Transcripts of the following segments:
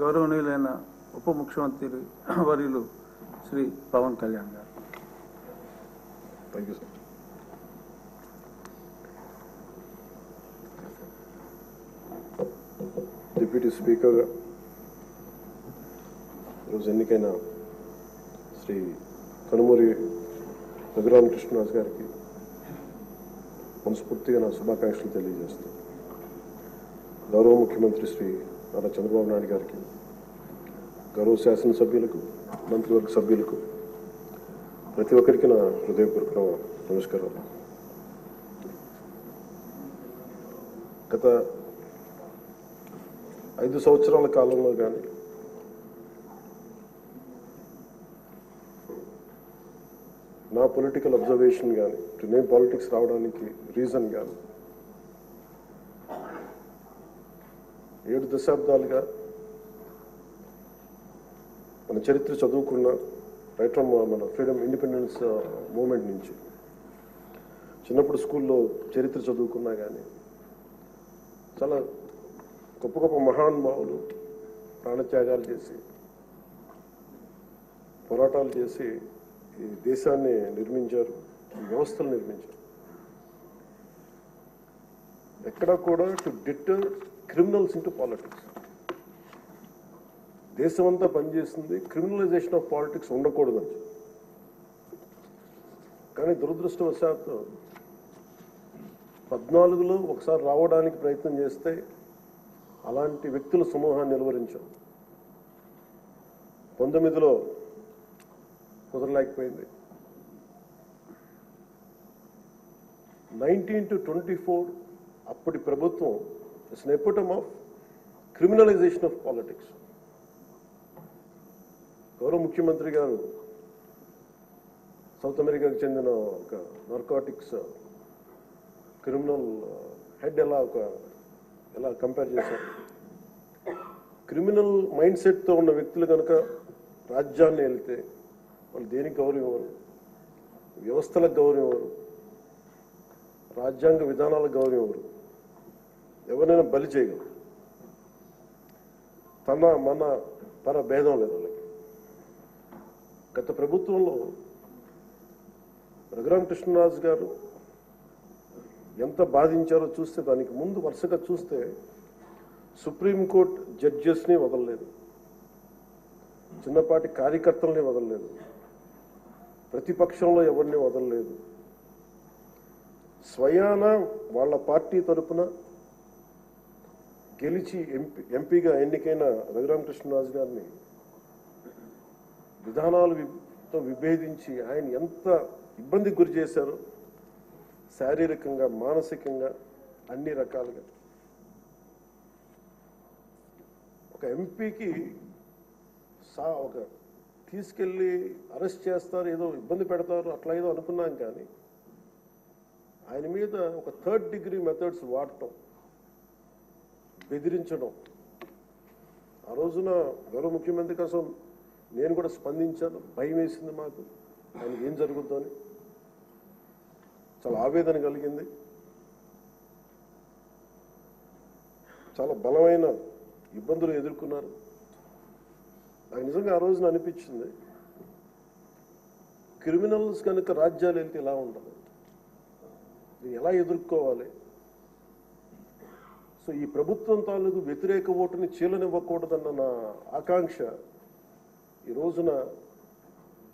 గౌరవనీయులైన ఉప ముఖ్యమంత్రి వర్యులు Shri Pawan Kalyan garu. Thank you sir deputy speaker ఈరోజు ఎన్నికైన శ్రీ కనుమూరి రఘురామకృష్ణరాజు గారికి మనస్ఫూర్తిగా నా శుభాకాంక్షలు తెలియజేస్తాను గౌరవ ముఖ్యమంత్రి శ్రీ నారా చంద్రబాబు నాయుడు గారికి గౌరవ శాసనసభ్యులకు మంత్రివర్గ సభ్యులకు ప్రతి ఒక్కరికి నా హృదయపూర్వక నమస్కారం గత ఐదు సంవత్సరాల కాలంలో కానీ నా పొలిటికల్ అబ్జర్వేషన్ కానీ నేను పాలిటిక్స్ రావడానికి రీజన్ కానీ ఏడు దశాబ్దాలుగా మన చరిత్ర చదువుకున్న రైట్ ఫ్రమ్ uh, మన ఫ్రీడమ్ ఇండిపెండెన్స్ మూమెంట్ నుంచి. చిన్నప్పుడు స్కూల్లో చరిత్ర చదువుకున్నా కానీ చాలా గొప్ప గొప్ప మహానుభావులు ప్రాణత్యాగాలు చేసి పోరాటాలు చేసి ఈ దేశాన్ని నిర్మించారు ఈ వ్యవస్థలు నిర్మించారు. ఎక్కడ కూడా to deter criminals into politics దేశమంతా పనిచేస్తుంది క్రిమినలైజేషన్ ఆఫ్ పాలిటిక్స్ ఉండకూడదని. కానీ దురదృష్టవశాత్తు పద్నాలుగులో ఒకసారి రావడానికి ప్రయత్నం చేస్తే అలాంటి వ్యక్తుల సమూహాన్ని నిలువరించాం. పంతొమ్మిదిలో కుదరలేకపోయింది. నైన్టీన్ టు ట్వంటీ ఫోర్ అప్పటి ప్రభుత్వం It's an epitome of criminalization of politics గౌరవ ముఖ్యమంత్రి గారు సౌత్ అమెరికాకు చెందిన ఒక నార్కాటిక్స్ క్రిమినల్ హెడ్ ఎలా ఒక ఎలా కంపేర్ చేశారు? క్రిమినల్ మైండ్ సెట్తో ఉన్న వ్యక్తులు కనుక రాజ్యాన్ని వెళ్తే వాళ్ళు దేనికి గౌరవం ఇవ్వరు? వ్యవస్థలకు గౌరవం ఇవ్వరు. రాజ్యాంగ విధానాలకు గౌరవం ఇవ్వరు. ఎవరైనా బలి చేయగలరు. తన మన పర భేదం లేదు వాళ్ళకి. గత ప్రభుత్వంలో రఘురామకృష్ణరాజు గారు ఎంత బాధించారో చూస్తే దానికి ముందు వరుసగా చూస్తే సుప్రీంకోర్టు జడ్జెస్ని వదలలేదు. చిన్నపాటి కార్యకర్తల్ని వదలలేదు. ప్రతిపక్షంలో ఎవరిని వదలలేదు. స్వయాన వాళ్ళ పార్టీ తరపున గెలిచి ఎంపీ ఎంపీగా ఎన్నికైన రఘురామకృష్ణరాజు గారిని విధానాలు తో విభేదించి ఆయన ఎంత ఇబ్బందికి గురి చేశారో శారీరకంగా మానసికంగా అన్ని రకాలుగా. ఒక ఎంపీకి సా ఒక తీసుకెళ్ళి అరెస్ట్ చేస్తారు ఏదో ఇబ్బంది పెడతారు అట్లా ఏదో అనుకున్నాం కానీ ఆయన మీద ఒక థర్డ్ డిగ్రీ మెథడ్స్ వాడటం. బెదిరించడం. ఆ రోజున గౌరవ ముఖ్యమంత్రి కోసం నేను కూడా స్పందించాను. భయం వేసింది మాకు. ఆయన ఏం జరుగుతుందని అని. చాలా ఆవేదన కలిగింది. చాలా బలమైన ఇబ్బందులు ఎదుర్కొన్నారు. నాకు నిజంగా ఆ రోజున అనిపించింది క్రిమినల్స్ కనుక రాజ్యాలు వెళ్తే ఎలా ఉండదు ఎలా ఎదుర్కోవాలి? సో ఈ ప్రభుత్వం తాలూకు వ్యతిరేక ఓటుని చీలనివ్వకూడదన్న నా ఆకాంక్ష. ఈ రోజున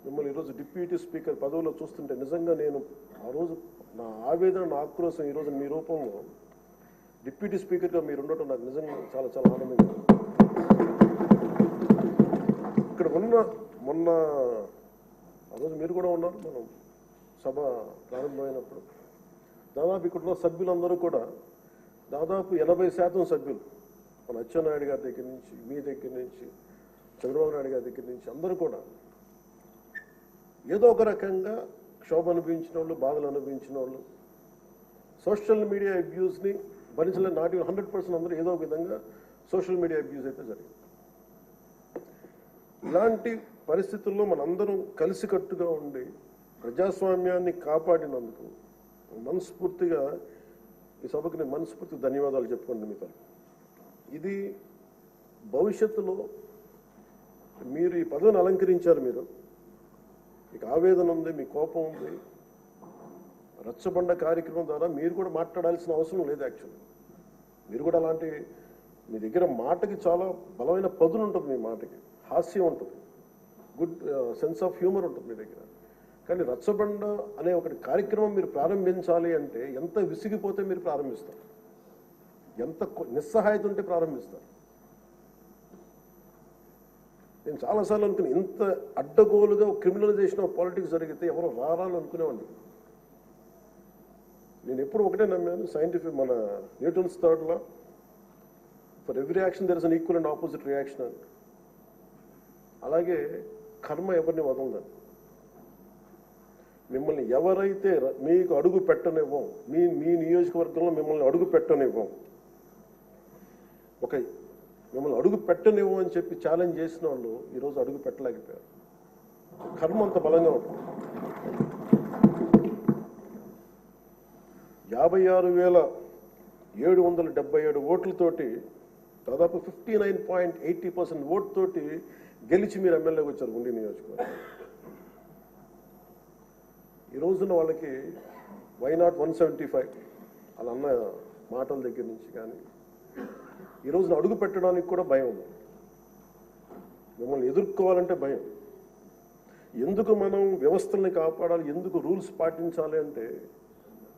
మిమ్మల్ని ఈరోజు డిప్యూటీ స్పీకర్ పదవిలో చూస్తుంటే నిజంగా నేను ఆ రోజు నా ఆవేదన నా ఆక్రోశం ఈ మీ రూపంలో డిప్యూటీ స్పీకర్గా మీరు ఉండటం నాకు నిజంగా చాలా చాలా ఆనందంగా ఇక్కడ ఉన్న మొన్న ఆ రోజు మీరు కూడా ఉన్నారు మనం సభ ప్రారంభమైనప్పుడు. దాదాపు ఇక్కడ ఉన్న సభ్యులందరూ కూడా దాదాపు ఎనభై శాతం సభ్యులు. మన అచ్చెన్నాయుడు గారి దగ్గర నుంచి మీ దగ్గర నుంచి చంద్రబాబు నాయుడు గారి దగ్గర నుంచి అందరూ కూడా ఏదో ఒక రకంగా క్షోభ అనుభవించిన వాళ్ళు బాధలు అనుభవించిన వాళ్ళు సోషల్ మీడియా అబ్యూస్ని భరించలేని నాటి హండ్రెడ్ పర్సెంట్ అందరూ ఏదో ఒక విధంగా సోషల్ మీడియా అబ్యూస్ అయితే జరిగింది. ఇలాంటి పరిస్థితుల్లో మనందరం కలిసికట్టుగా ఉండి ప్రజాస్వామ్యాన్ని కాపాడినందుకు మనస్ఫూర్తిగా ఈ సభకు నేను మనస్ఫూర్తి ధన్యవాదాలు చెప్పుకోండి మీతో. ఇది భవిష్యత్తులో మీరు ఈ పదవిని అలంకరించారు మీరు. మీకు ఆవేదన ఉంది మీ కోపం ఉంది. రచ్చబండ కార్యక్రమం ద్వారా మీరు కూడా మాట్లాడాల్సిన అవసరం లేదు యాక్చువల్లీ మీరు కూడా అలాంటి మీ దగ్గర మాటకి చాలా బలమైన పదులు ఉంటుంది మీ మాటకి. హాస్యం ఉంటుంది. గుడ్ సెన్స్ ఆఫ్ హ్యూమర్ ఉంటుంది మీ దగ్గర. కానీ రచ్చబండ అనే ఒకటి కార్యక్రమం మీరు ప్రారంభించాలి అంటే ఎంత విసిగిపోతే మీరు ప్రారంభిస్తారు? ఎంత కొ- నిస్సహాయత ఉంటే ప్రారంభిస్తారు. నేను చాలాసార్లు అనుకుని ఇంత అడ్డగోలుగా క్రిమినలైజేషన్ ఆఫ్ పాలిటిక్స్ జరిగితే ఎవరు రారాని అనుకునేవాడిని. నేను ఎప్పుడు ఒకటే నమ్మాను సైంటిఫిక్ మన Newton's థర్డ్లో for every action there is an equal and opposite reaction అని. అలాగే కర్మ ఎవరిని వదలదని మిమ్మల్ని ఎవరైతే మీకు అడుగు పెట్టనివ్వం మీ మీ నియోజకవర్గంలో మిమ్మల్ని అడుగు పెట్టనివ్వం. ఒక మిమ్మల్ని అడుగు పెట్టనివ్వం అని చెప్పి ఛాలెంజ్ చేసిన వాళ్ళు ఈరోజు అడుగు పెట్టలేకపోయారు. కర్మ అంత బలంగా ఉంటుంది. యాభై ఆరు వేల ఏడు వందల డెబ్బై ఏడు ఓట్లతోటి దాదాపు fifty nine point eighty percent ఓట్తోటి గెలిచి మీరు ఎమ్మెల్యేకి వచ్చారు ఉండి నియోజకవర్గం ఈ రోజున వాళ్ళకి why not one seventy five అలా అన్న మాటల దగ్గర నుంచి కానీ ఈ రోజున అడుగు పెట్టడానికి కూడా భయం ఉంది. మిమ్మల్ని ఎదుర్కోవాలంటే భయం. ఎందుకు మనం వ్యవస్థల్ని కాపాడాలి? ఎందుకు రూల్స్ పాటించాలి అంటే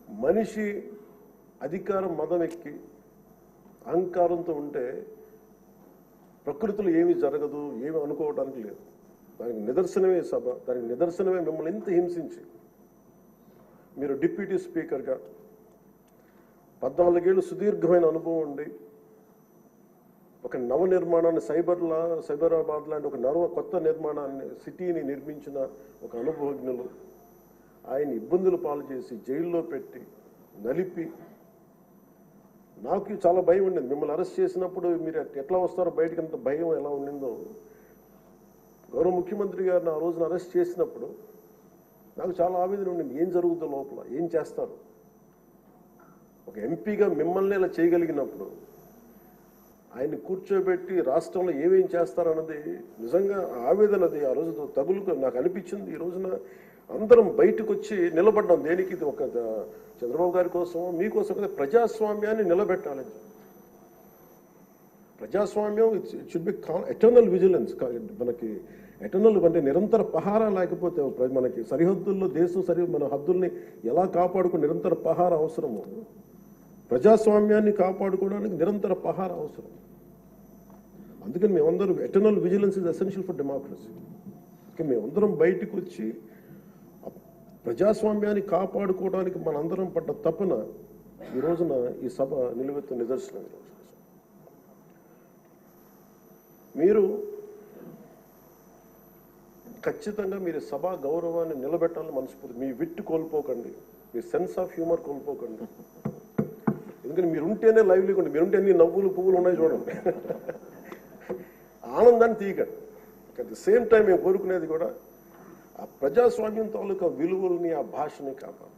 మనిషి అధికారం మదం ఎక్కి అహంకారంతో ఉంటే ప్రకృతిలో ఏమీ జరగదు ఏమి అనుకోవడానికి లేదు. దానికి నిదర్శనమే సభ. దానికి నిదర్శనమే మిమ్మల్ని ఇంత హింసించి. మీరు డిప్యూటీ స్పీకర్గా పద్నాలుగేళ్ళు సుదీర్ఘమైన అనుభవం ఉండి ఒక నవ నిర్మాణాన్ని సైబర్లా సైబరాబాద్ లాంటి ఒక నవ కొత్త నిర్మాణాన్ని సిటీని నిర్మించిన ఒక అనుభవజ్ఞులు ఆయన ఇబ్బందులు పాలు చేసి జైల్లో పెట్టి నలిపి నాకు చాలా భయం ఉండింది. మిమ్మల్ని అరెస్ట్ చేసినప్పుడు మీరు ఎట్లా వస్తారో బయటకు అంత భయం ఎలా ఉండిందో. గౌరవ ముఖ్యమంత్రి గారిని ఆ రోజున అరెస్ట్ చేసినప్పుడు నాకు చాలా ఆవేదన ఉండింది. ఏం జరుగుతుందో లోపల? ఏం చేస్తారు? ఒక ఎంపీగా మిమ్మల్ని ఇలా చేయగలిగినప్పుడు ఆయన్ని కూర్చోబెట్టి రాష్ట్రంలో ఏమేం చేస్తారన్నది నిజంగా ఆవేదన అది ఆ రోజు తగులుకు నాకు అనిపించింది. ఈ రోజున అందరం బయటకు వచ్చి నిలబడ్డాం దేనికి? ఇది ఒక చంద్రబాబు గారి కోసం మీకోసం కదా ప్రజాస్వామ్యాన్ని నిలబెట్టాలి. ప్రజాస్వామ్యం it should be eternal vigilance మనకి ఎటర్నల్ అంటే నిరంతర పహారా లేకపోతే మనకి సరిహద్దుల్లో దేశం సరి మన హద్దుల్ని ఎలా కాపాడుకుని నిరంతర పహార అవసరము? ప్రజాస్వామ్యాన్ని కాపాడుకోవడానికి నిరంతర పహార అవసరం. అందుకని మేమందరం eternal vigilance is essential for democracy okay మేమందరం బయటకు వచ్చి ప్రజాస్వామ్యాన్ని కాపాడుకోవడానికి మనందరం పడ్డ తపన ఈ రోజున ఈ సభ నిలువెత్తు నిదర్శనం. ఈరోజు మీరు ఖచ్చితంగా మీరు సభా గౌరవాన్ని నిలబెట్టాలని మనస్ఫూర్తి. మీ విట్టు కోల్పోకండి. మీ సెన్స్ ఆఫ్ హ్యూమర్ కోల్పోకండి. ఎందుకంటే మీరు ఉంటేనే లైవ్లీగా ఉండి మీరు ఉంటే అన్ని నవ్వులు పువ్వులు ఉన్నాయి చూడండి. ఆనందాన్ని తీయకండి. అట్ ది సేమ్ టైం మేము కోరుకునేది కూడా ఆ ప్రజాస్వామ్యం తాలూకా విలువల్ని ఆ భాషని కాపాడు.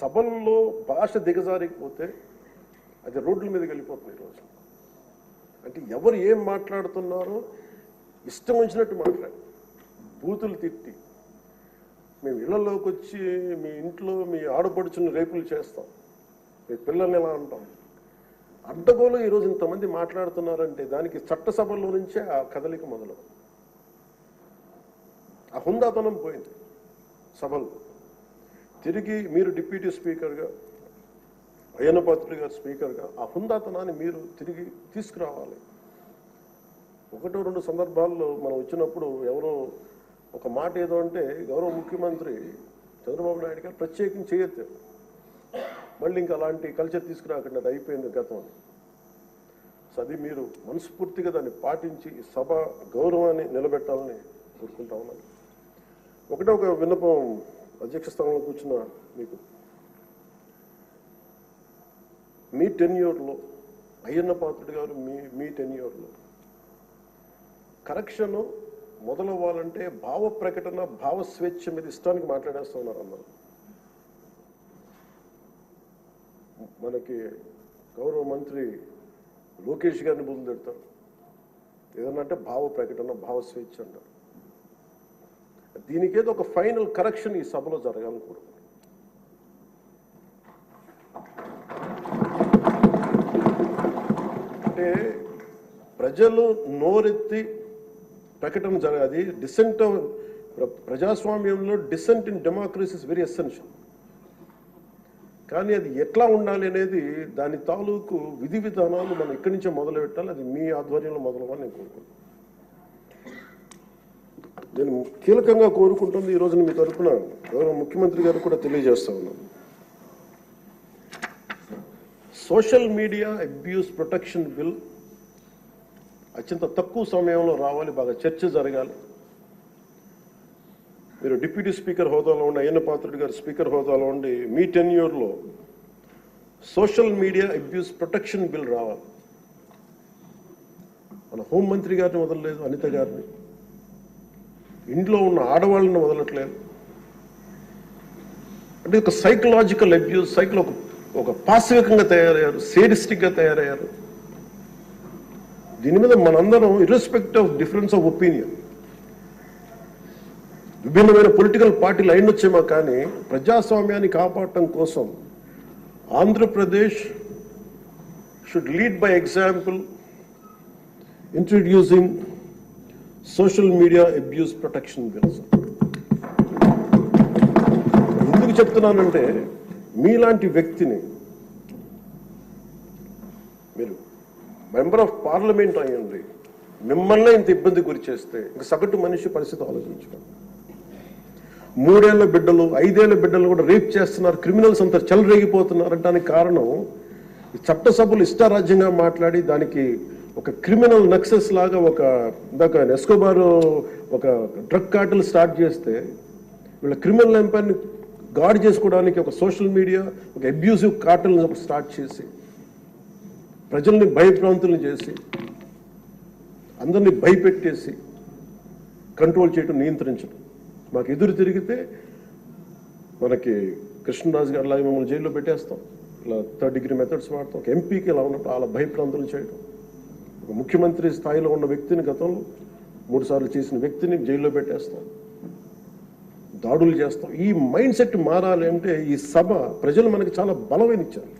సభల్లో భాష దిగజారిపోతే అది రోడ్ల మీదకి వెళ్ళిపోతుంది ఈరోజు అంటే ఎవరు ఏం మాట్లాడుతున్నారో ఇష్టం వచ్చినట్టు మాట్లాడి. బూతులు తిట్టి. మేము ఇళ్ళలోకి వచ్చి మీ ఇంట్లో మీ ఆడపడుచుని రేపులు చేస్తాం. మీ పిల్లల్ని ఎలా అంటాం? అడ్డగోలు ఈరోజు ఇంతమంది మాట్లాడుతున్నారంటే దానికి చట్టసభలో నుంచే ఆ కదలిక మొదలు. ఆ హుందాతనం పోయింది సభలు తిరిగి మీరు డిప్యూటీ స్పీకర్గా అయ్యన్నపాత్రుడు గారు స్పీకర్గా ఆ హుందాతనాన్ని మీరు తిరిగి తీసుకురావాలి. ఒకటో రెండు సందర్భాల్లో మనం వచ్చినప్పుడు ఎవరో ఒక మాట ఏదో అంటే గౌరవ ముఖ్యమంత్రి చంద్రబాబు నాయుడు గారు ప్రత్యేకించి చేయొచ్చారు మళ్ళీ ఇంకా అలాంటి కల్చర్ తీసుకురాకుండా అది అయిపోయింది గతం సది సో అది మీరు మనస్ఫూర్తిగా దాన్ని పాటించి సభ గౌరవాన్ని నిలబెట్టాలని కోరుకుంటా ఉన్నాను. ఒకటే ఒక విన్నపం అధ్యక్ష స్థానంలో కూర్చున్న మీకు. మీ టెన్యూర్లో అయ్యన్న పాత్రుడు గారు మీ మీ టెన్యూర్లో కరెక్షన్ మొదలవ్వాలంటే భావ ప్రకటన భావ స్వేచ్ఛ మీద ఇష్టానికి మాట్లాడేస్తున్నారు అందరూ. మనకి గౌరవ మంత్రి లోకేష్ గారిని బుద్ధి తిడతారు. ఏదన్నా అంటే భావ ప్రకటన భావ స్వేచ్ఛ అంటారు. దీనికేదో ఒక ఫైనల్ కరెక్షన్ ఈ సభలో జరగాలని అంటే ప్రజలు నోరెత్తి ప్రకటన జరగాలి. డిసెంట్ ప్రజాస్వామ్యంలో dissent in democracy is very essential కానీ అది ఎట్లా ఉండాలి అనేది దాని తాలూకు విధి విధానాలు మనం ఇక్కడి నుంచే మొదలు పెట్టాలి అది మీ ఆధ్వర్యంలో మొదలవని నేను కోరుకుంటున్నాను. నేను కీలకంగా కోరుకుంటుంది ఈ రోజున మీ తరఫున గౌరవ ముఖ్యమంత్రి గారు కూడా తెలియజేస్తా ఉన్నాను. Social media abuse protection bill అత్యంత తక్కువ సమయంలో రావాలి బాగా చర్చ జరగాలి. మీరు డిప్యూటీ స్పీకర్ హోదాలో ఉండి అయ్యన్న పాత్రుడు గారు స్పీకర్ హోదాలో ఉండి మీ టెన్యూర్లో social media abuse protection bill రావాలి. మన హోంమంత్రి గారిని వదలలేదు అనిత గారిని. ఇంట్లో ఉన్న ఆడవాళ్ళని వదలట్లేదు. అంటే ఒక సైకలాజికల్ అబ్యూస్ సైకిల్ ఒక ఒక పాశవికంగా తయారయ్యారు సేడిస్టిక్గా తయారయ్యారు. దీని మీద మనందరం irrespective of difference of opinion విభిన్నమైన పొలిటికల్ పార్టీలు అయినొచ్చేమో కానీ ప్రజాస్వామ్యాన్ని కాపాడటం కోసం Andhra Pradesh should lead by example introducing social media abuse protection bills ఎందుకు చెప్తున్నానంటే మీలాంటి వ్యక్తిని మీరు మెంబర్ ఆఫ్ పార్లమెంట్ అయ్యండి. మిమ్మల్ని ఇంత ఇబ్బంది గురి చేస్తే ఇంక సగటు మనిషి పరిస్థితి ఆలోచించుకోండి. మూడేళ్ళ బిడ్డలు ఐదేళ్ళ బిడ్డలు కూడా రేప్ చేస్తున్నారు క్రిమినల్స్ అంతా చెలరేగిపోతున్నారు దానికి కారణం చట్టసభలు ఇష్టారాజ్యంగా మాట్లాడి దానికి ఒక క్రిమినల్ నక్సెస్ లాగా ఒక ఇందాక ఎస్కోబార్ ఒక డ్రగ్ కార్టల్ స్టార్ట్ చేస్తే వీళ్ళ క్రిమినల్ ఎంపైర్ని గాడ్ చేసుకోవడానికి ఒక సోషల్ మీడియా ఒక అబ్యూజివ్ కార్టల్ స్టార్ట్ చేసి ప్రజల్ని భయభ్రాంతులను చేసి అందరినీ భయపెట్టేసి కంట్రోల్ చేయడం నియంత్రించడం మాకు ఎదురు తిరిగితే మనకి కృష్ణరాజు గారు లాగా మిమ్మల్ని జైల్లో పెట్టేస్తాం. ఇలా థర్డ్ డిగ్రీ మెథడ్స్ వాడతాం. ఒక ఎంపీకి ఇలా ఉన్నప్పుడు అలా భయప్రాంతులు చేయడం ఒక ముఖ్యమంత్రి స్థాయిలో ఉన్న వ్యక్తిని గతంలో మూడుసార్లు చేసిన వ్యక్తిని జైల్లో పెట్టేస్తాం. దాడులు చేస్తాం. ఈ మైండ్ సెట్ మారాలి అంటే ఈ సభ ప్రజలు మనకి చాలా బలమైన ఇచ్చారు.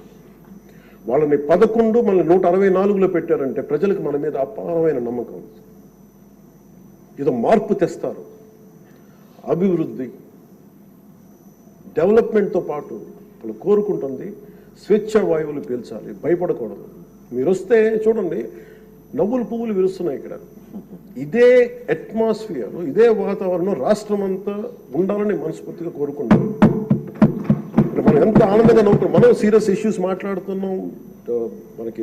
వాళ్ళని పదకొండు మనల్ని నూట అరవై నాలుగులో పెట్టారంటే ప్రజలకు మన మీద అపారమైన నమ్మకం. ఏదో మార్పు తెస్తారు. అభివృద్ధి డెవలప్మెంట్తో పాటు వాళ్ళు కోరుకుంటుంది స్వేచ్ఛ వాయువులు పీల్చాలి భయపడకూడదు. మీరు వస్తే చూడండి నవ్వులు పువ్వులు విరుస్తున్నాయి ఇక్కడ. ఇదే అట్మాస్ఫియర్ ఇదే వాతావరణం రాష్ట్రం అంతా ఉండాలని మనస్ఫూర్తిగా కోరుకుంటారు మనం ఎంత ఆనందంగా నవ్వుతున్నాం మనం సీరియస్ ఇష్యూస్ మాట్లాడుతున్నాం. మనకి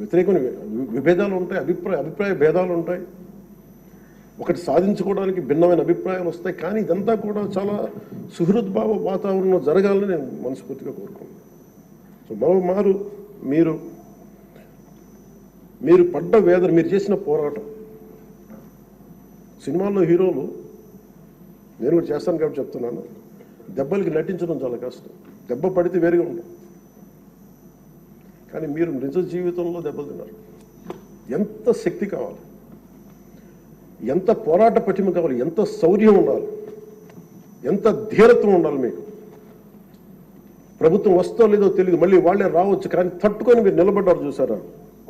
వ్యతిరేకమైన విభేదాలు ఉంటాయి అభిప్రాయ అభిప్రాయ భేదాలు ఉంటాయి. ఒకటి సాధించుకోవడానికి భిన్నమైన అభిప్రాయాలు వస్తాయి. కానీ ఇదంతా కూడా చాలా సుహృద్భావ వాతావరణంలో జరగాలని నేను మనస్ఫూర్తిగా కోరుకున్నాను సో మరో మారు మీరు మీరు పడ్డ వేదన మీరు చేసిన పోరాటం. సినిమాల్లో హీరోలు నేను కూడా చేస్తాను కాబట్టి చెప్తున్నాను దెబ్బలకి నటించడం చాలా కష్టం. దెబ్బ పడితే వేరుగా ఉండదు కానీ మీరు నిజ జీవితంలో దెబ్బలు తిన్నారు. ఎంత శక్తి కావాలి? ఎంత పోరాట పటిమ కావాలి? ఎంత శౌర్యం ఉండాలి? ఎంత ధీరత్వం ఉండాలి మీకు? ప్రభుత్వం వస్తో లేదో తెలియదు మళ్ళీ వాళ్ళే రావచ్చు కానీ తట్టుకొని మీరు నిలబడ్డారు చూసారా?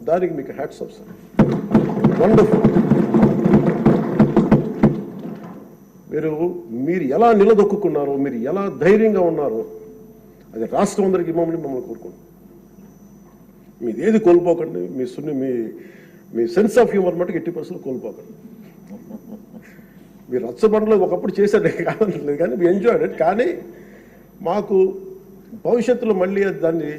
దానికి మీకు హ్యాట్స్ ఆఫ్ సార్ వండర్ఫుల్ మీరు మీరు ఎలా నిలదొక్కున్నారో మీరు ఎలా ధైర్యంగా ఉన్నారో అది రాష్ట్రం అందరికి ఇవ్వమని మమ్మల్ని కోరుకుంటున్నాం మీది ఏది కోల్పోకండి మీ సున్ని మీ మీ సెన్స్ ఆఫ్ హ్యూమర్ మటుకు ఎట్టి పరిస్థితులు కోల్పోకండి. మీరు రచ్చబండలో ఒకప్పుడు చేశారు కాదనలేదు కానీ మీ ఎంజాయ్డ్ ఇట్ కానీ మాకు భవిష్యత్తులో మళ్ళీ దాన్ని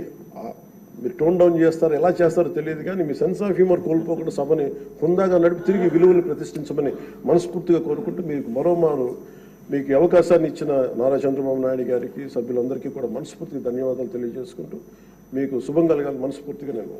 మీరు టోన్ డౌన్ చేస్తారు ఎలా చేస్తారో తెలియదు కానీ మీ సెన్స్ ఆఫ్ హ్యూమర్ కోల్పోకుండా సభని హుందాగా నడిపి తిరిగి విలువలు ప్రతిష్ఠించమని మనస్ఫూర్తిగా కోరుకుంటూ మీకు మరోమారు మీకు అవకాశాన్ని ఇచ్చిన నారా చంద్రబాబు నాయుడు గారికి సభ్యులందరికీ కూడా మనస్ఫూర్తిగా ధన్యవాదాలు తెలియజేసుకుంటూ మీకు శుభం కలగాలి మనస్ఫూర్తిగా నేను